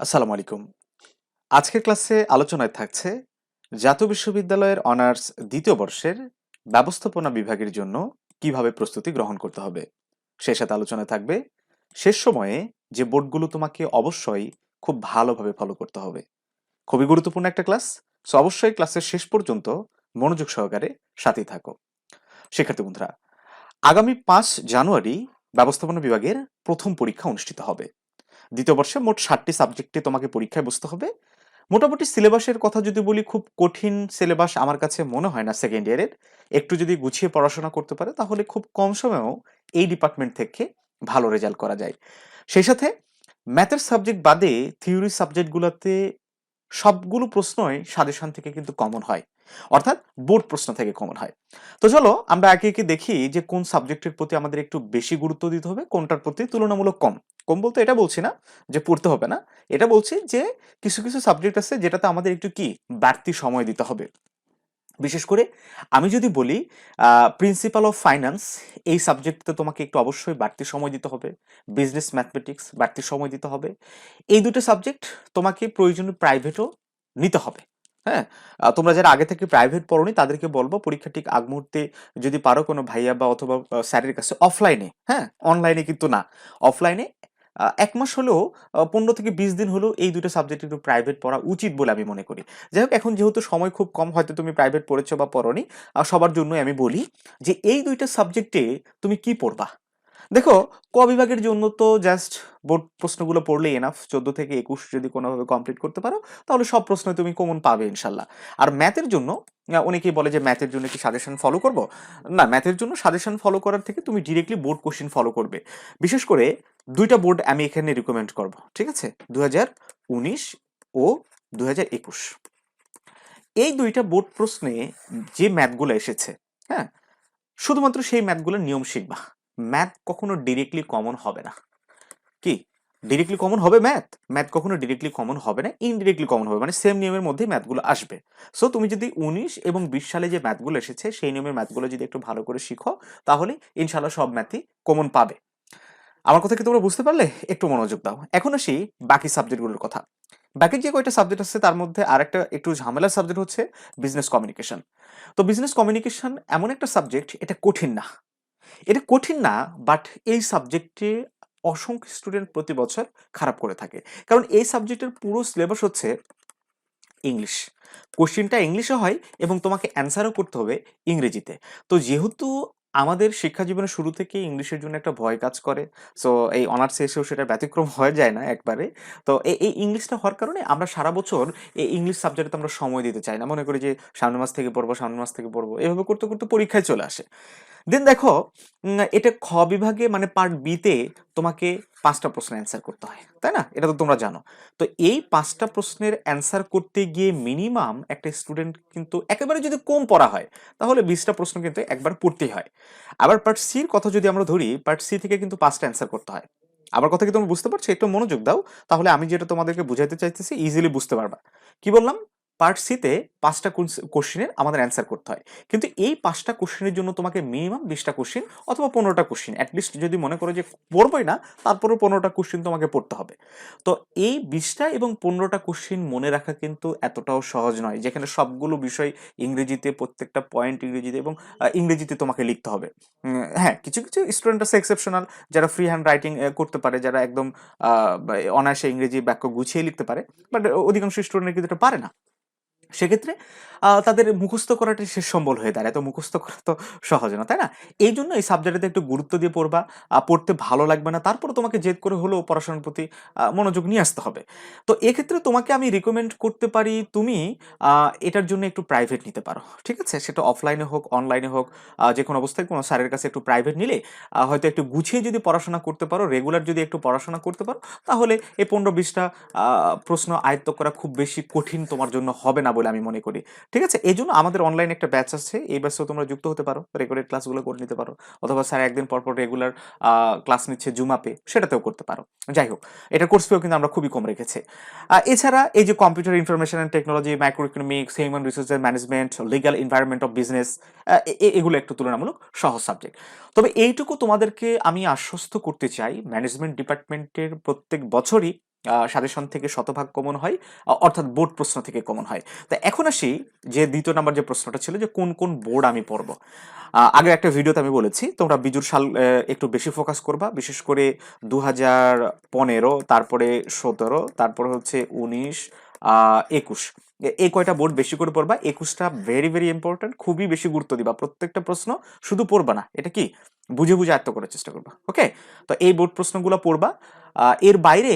আসসালামু আলাইকুম। আজকের ক্লাসে আলোচনায় থাকছে, জাতীয় বিশ্ববিদ্যালয়ের অনার্স দ্বিতীয় বর্ষের ব্যবস্থাপনা বিভাগের জন্য কীভাবে প্রস্তুতি গ্রহণ করতে হবে। সেই সাথে আলোচনায় থাকবে, শেষ সময়ে যে বোর্ডগুলো তোমাকে অবশ্যই খুব ভালোভাবে ফলো করতে হবে। খুবই গুরুত্বপূর্ণ একটা ক্লাস সো অবশ্যই ক্লাসের শেষ পর্যন্ত মনোযোগ সহকারে সাথেই থাকো। শিক্ষার্থী বন্ধুরা, আগামী পাঁচ জানুয়ারি ব্যবস্থাপনা বিভাগের প্রথম পরীক্ষা অনুষ্ঠিত হবে। দ্বিতীয় বর্ষে মোট ষাটটি সাবজেক্টে তোমাকে পরীক্ষায় বসতে হবে। মোটামুটি সিলেবাসের কথা যদি বলি, খুব কঠিন সিলেবাস আমার কাছে মনে হয় না সেকেন্ড ইয়ারের একটু যদি গুছিয়ে পড়াশোনা করতে পারে, তাহলে খুব কম সময়েও এই ডিপার্টমেন্ট থেকে ভালো রেজাল্ট করা যায়। সেই সাথে ম্যাথের সাবজেক্ট বাদে থিওরি সাবজেক্টগুলোতে সবগুলো প্রশ্নই সাজেশন থেকে কিন্তু কমন হয়। অর্থাৎ বোর্ড প্রশ্ন থেকে কমন হয়। তো চলো, আমরা একে একে দেখি যে কোন সাবজেক্টের প্রতি আমাদের একটু বেশি গুরুত্ব দিতে হবে, কোনটার প্রতি তুলনামূলক কম। কম বলতে এটা বলছি না যে পড়তে হবে না। এটা বলছি যে কিছু কিছু সাবজেক্ট আছে যেটাতে আমাদের একটু কি বাড়তি সময় দিতে হবে। বিশেষ করে আমি যদি বলি প্রিন্সিপাল অফ ফাইন্যান্স এই সাবজেক্টতে তোমাকে একটু অবশ্যই বাড়তি সময় দিতে হবে। বিজনেস ম্যাথমেটিক্স বাড়তি সময় দিতে হবে। এই দুটো সাবজেক্ট তোমাকে প্রয়োজনীয় প্রাইভেটও নিতে হবে। হ্যাঁ? তোমরা যারা আগে থেকে প্রাইভেট পড়োনি, তাদেরকে বলব পরীক্ষা ঠিক আগ মুহূর্তে যদি পারো কোনো ভাইয়া বা অথবা স্যারের কাছে অফলাইনে হ্যাঁ? অনলাইনে কিন্তু না। অফলাইনে এক মাস হলেও পনেরো থেকে বিশ দিন হলেও এই দুটো সাবজেক্ট একটু প্রাইভেট পড়া উচিত বলে আমি মনে করি। যাই হোক, এখন যেহেতু সময় খুব কম, হয়তো তুমি প্রাইভেট পড়েছো বা পড়োনি সবার জন্যই আমি বলি যে এই দুইটা সাবজেক্টে তুমি কি পড়বা? দেখো, ক বিভাগের জন্য তো জাস্ট বোর্ড প্রশ্নগুলো পড়লেই এনাফ চোদ্দ থেকে একুশ যদি কোনোভাবে কমপ্লিট করতে পারো, তাহলে সব প্রশ্ন তুমি কমন পাবে ইনশাল্লাহ। আর ম্যাথের জন্য অনেকেই বলে যে ম্যাথের জন্য কি সাজেশন ফলো করব? না ম্যাথের জন্য সাজেশন ফলো করার থেকে তুমি ডিরেক্টলি বোর্ড কোশ্চেন ফলো করবে। বিশেষ করে দুইটা বোর্ড আমি এখানে রিকমেন্ড করব, ঠিক আছে? দু ও দু এই দুইটা বোর্ড প্রশ্নে যে ম্যাথগুলো এসেছে হ্যাঁ? শুধুমাত্র সেই ম্যাথগুলোর নিয়ম শিখবা। ম্যাথ কখনো ডিরেক্টলি কমন হবে না। কি? ডিরেক্টলি কমন হবে ম্যাথ ম্যাথ কখনো ডিরেক্টলি কমন হবে না ইনডিরেক্টলি কমন হবে মানে সেম নিয়মের মধ্যেই ম্যাথগুলো আসবে। সো তুমি যদি উনিশ এবং বিশ সালে যে ম্যাথগুলো এসেছে, সেই নিয়মের ম্যাথগুলো যদি একটু ভালো করে শিখো, তাহলে ইনশাল্লাহ সব ম্যাথই কমন পাবে। আমার কথা কি তোমরা বুঝতে পারলে? একটু মনোযোগ দাও। এখন আসি বাকি সাবজেক্টগুলোর কথা। বাকি যে কয়টা সাবজেক্ট আছে, তার মধ্যে আরেকটা একটু ঝামেলার সাবজেক্ট হচ্ছে বিজনেস কমিউনিকেশন তো বিজনেস কমিউনিকেশন এমন একটা সাবজেক্ট এটা কঠিন না। এটা কঠিন না বাট এই সাবজেক্টে অসংখ্য স্টুডেন্ট প্রতি বছর খারাপ করে থাকে। কারণ এই সাবজেক্টের পুরো সিলেবাস হচ্ছে ইংলিশ কোশ্চিনটা ইংলিশে হয় এবং তোমাকে অ্যান্সারও করতে হবে ইংরেজিতে। তো যেহেতু আমাদের শিক্ষা জীবনের শুরু থেকে ইংলিশের জন্য একটা ভয় কাজ করে। সো এই অনার্সে এসেও সেটা ব্যতিক্রম হয়ে যায় না একবারে। তো এই ইংলিশটা হওয়ার কারণে আমরা সারা বছর এই ইংলিশ সাবজেক্টে আমরা সময় দিতে চাই না। মনে করি যে সামনের মাস থেকে পড়ব, সামনের মাস থেকে পড়ব। এভাবে করতে করতে পরীক্ষায় চলে আসে। দেন দেখো এটা খ বিভাগে মানে পার্ট বিতে তোমাকে পাঁচটা প্রশ্ন অ্যান্সার করতে হয়, তাই না? এটা তো তোমরা জানো। তো এই পাঁচটা প্রশ্নের অ্যান্সার করতে গিয়ে মিনিমাম একটা স্টুডেন্ট কিন্তু একেবারে যদি কম পড়া হয়, তাহলে বিশটা প্রশ্ন কিন্তু একবার পড়তেই হয়। আবার পার্ট সির কথা যদি আমরা ধরি পার্ট সি থেকে কিন্তু পাঁচটা অ্যান্সার করতে হয়। আবার কথা কি তোমরা বুঝতে পারছ? একটু মনোযোগ দাও, তাহলে আমি যেটা তোমাদেরকে বুঝাইতে চাইতেছি ইজিলি বুঝতে পারবা। কি বললাম? পার্ট সিতে পাঁচটা কোশ্চেনের আমাদের অ্যান্সার করতে হয়। কিন্তু এই পাঁচটা কোশ্চেনের জন্য তোমাকে মিনিমাম বিশটা কোশ্চেন অথবা পনেরোটা কোশ্চেন অ্যাটলিস্ট যদি মনে করো যে পড়বোই না, তারপরেও পনেরোটা কোশ্চেন তোমাকে পড়তে হবে। তো এই বিশটা এবং পনেরোটা কোশ্চেন মনে রাখা কিন্তু এতটাও সহজ নয়, যেখানে সবগুলো বিষয় ইংরেজিতে, প্রত্যেকটা পয়েন্ট ইংরেজিতে এবং ইংরেজিতে তোমাকে লিখতে হবে। হ্যাঁ কিছু কিছু স্টুডেন্ট আছে এক্সেপশনাল যারা ফ্রি হ্যান্ড রাইটিং করতে পারে, যারা একদম অনায়াসে ইংরেজি বাক্য গুছিয়ে লিখতে পারে বাট অধিকাংশ স্টুডেন্ট কিন্তু এটা পারে না। সেক্ষেত্রে তাদের মুখস্থ করাটা শেষ সম্বল হয়ে দাঁড়ায়। তো মুখস্থ করা তো সহজ না, তাই না? এই জন্য এই সাবজেক্টে একটু গুরুত্ব দিয়ে পড়বা পড়তে ভালো লাগবে না। তারপরে তোমাকে জেদ করে হলেও পড়াশোনার প্রতি মনোযোগ নিয়ে আসতে হবে। তো এক্ষেত্রে তোমাকে আমি রিকমেন্ড করতে পারি, তুমি এটার জন্য একটু প্রাইভেট নিতে পারো, ঠিক আছে? সেটা অফলাইনে হোক অনলাইনে হোক যে কোনো অবস্থায় কোনো স্যারের কাছে একটু প্রাইভেট নিলে হয়তো একটু গুছিয়ে যদি পড়াশোনা করতে পারো রেগুলার যদি একটু পড়াশোনা করতে পারো, তাহলে এই পনেরো বিশটা প্রশ্ন আয়ত্ত করা খুব বেশি কঠিন তোমার জন্য হবে না বলে আমি মনে করি। ঠিক আছে? এই জন্য আমাদের অনলাইন একটা ব্যাচ আছে। এই ব্যাচেও তোমরা যুক্ত হতে পারো। রেকর্ডেড ক্লাসগুলো করে নিতে পারো। অথবা স্যার একদিন পর পর রেগুলার ক্লাস নিচ্ছে জুম আপে সেটাতেও করতে পারো। যাই হোক, এটা কোর্স ফিও কিন্তু আমরা খুবই কম রেখেছি। এছাড়া এই যে computer information and technology micro economics human রিসোর্সের management legal environment of business এগুলো একটু তুলনামূলক সহজ সাবজেক্ট তবে এইটুকু তোমাদেরকে আমি আশ্বস্ত করতে চাই ম্যানেজমেন্ট ডিপার্টমেন্টের প্রত্যেক বছরই সাজেশন থেকে শতভাগ কমন হয় অর্থাৎ বোর্ড প্রশ্ন থেকে কমন হয়। তা এখন আসি যে দ্বিতীয় নাম্বার যে প্রশ্নটা ছিল যে কোন কোন বোর্ড আমি পড়ব। আগের একটা ভিডিওতে আমি বলেছি, তোমরা বিজুর সাল একটু বেশি ফোকাস করবা, বিশেষ করে দু হাজার পনেরো, তারপরে সতেরো, তারপরে হচ্ছে উনিশ একুশ। এই কয়টা বোর্ড বেশি করে পড়বা, একুশটা ভেরি ভেরি ইম্পর্টেন্ট খুবই বেশি গুরুত্ব দিবা। প্রত্যেকটা প্রশ্ন শুধু পড়বা না, এটা কি? বুঝে বুঝে আয়ত্ত করার চেষ্টা করবা ওকে তো এই বোর্ড প্রশ্নগুলো পড়বা। এর বাইরে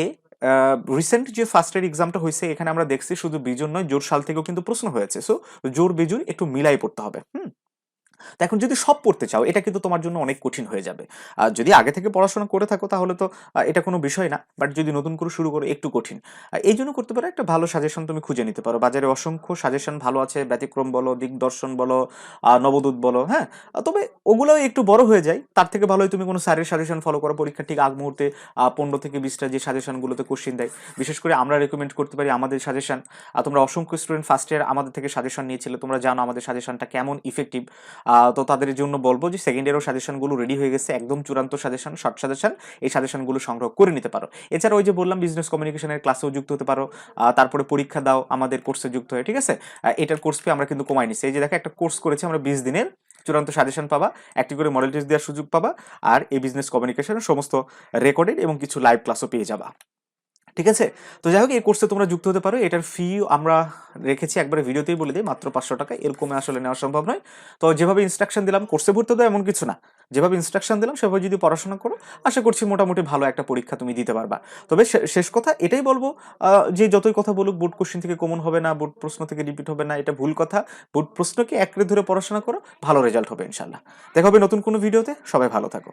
রিসেন্ট যে ফার্স্ট এর এক্সামটা হয়েছে, এখানে আমরা দেখছি শুধু বিজুর নয়, জোর সাল থেকেও কিন্তু প্রশ্ন হয়েছে। সো জোর বিজুর একটু মিলাই পড়তে হবে। হুম? তো এখন যদি সব পড়তে চাও, এটা কিন্তু তোমার জন্য অনেক কঠিন হয়ে যাবে। আর যদি আগে থেকে পড়াশোনা করে থাকো তাহলে তো এটা কোনো বিষয় না বাট যদি নতুন করে শুরু করো একটু কঠিন। এই জন্য করতে পারো একটা ভালো সাজেশন তুমি খুঁজে নিতে পারো। বাজারে অসংখ্য সাজেশন ভালো আছে, ব্যতিক্রম বলো, দিগদর্শন বলো নবদূত বলো হ্যাঁ? তবে ওগুলো একটু বড় হয়ে যায়, তার থেকে ভালোই তুমি কোনো স্যারের সাজেশন ফলো করো। পরীক্ষা ঠিক আগ মুহূর্তে পনেরো থেকে বিশটা যে সাজেশনগুলোতে কোশ্চিন দেয়, বিশেষ করে আমরা রেকমেন্ড করতে পারি আমাদের সাজেশন তোমরা অসংখ্য স্টুডেন্ট ফার্স্ট ইয়ার আমাদের থেকে সাজেশন নিয়েছিলে, তোমরা জানো আমাদের সাজেশনটা কেমন ইফেক্টিভ তো তাদের জন্য বলব যে সেকেন্ড ইয়ারও সাজেশনগুলো রেডি হয়ে গেছে, একদম চূড়ান্ত সাজেশন শর্ট সাজেশন এই সাজেশনগুলো সংগ্রহ করে নিতে পারো। এছাড়া ওই যে বললাম বিজনেস কমিউনিকেশনের ক্লাসেও যুক্ত হতে পারো তারপরে পরীক্ষা দাও, আমাদের কোর্সে যুক্ত হয়ে, ঠিক আছে? এটার কোর্স ফি আমরা কিন্তু কমাই নিচ্ছি। এই যে দেখো, একটা কোর্স করেছি আমরা বিশ দিনের, চূড়ান্ত সাজেশন পাবা, একটি করে মডেল টেস্ট দেওয়ার সুযোগ পাবা, আর এই বিজনেস কমিউনিকেশনের সমস্ত রেকর্ডেড এবং কিছু লাইভ ক্লাসও পেয়ে যাবা। ঠিক আছে? তো যাই হোক এই কোর্সে তোমরা যুক্ত হতে পারো। এটার ফি আমরা রেখেছি একবারে ভিডিওতেই বলে দিই, মাত্র পাঁচশো টাকা। এরকমে আসলে নেওয়া সম্ভব নয়। তো যেভাবে ইনস্ট্রাকশন দিলাম কোর্সে ভর্তি দেয় এমন কিছু না। যেভাবে ইনস্ট্রাকশন দিলাম, সেভাবে যদি পড়াশোনা করো, আশা করছি মোটামুটি ভালো একটা পরীক্ষা তুমি দিতে পারবা। তবে শেষ কথা এটাই বলব যে যতই কথা বলুক বোর্ড কোশ্চেন থেকে কমন হবে না বোর্ড প্রশ্ন থেকে রিপিট হবে না, এটা ভুল কথা। বোর্ড প্রশ্নকে একরে ধরে পড়াশোনা করো, ভালো রেজাল্ট হবে ইনশাল্লাহ দেখা হবে নতুন কোনো ভিডিওতে সবাই ভালো থাকো।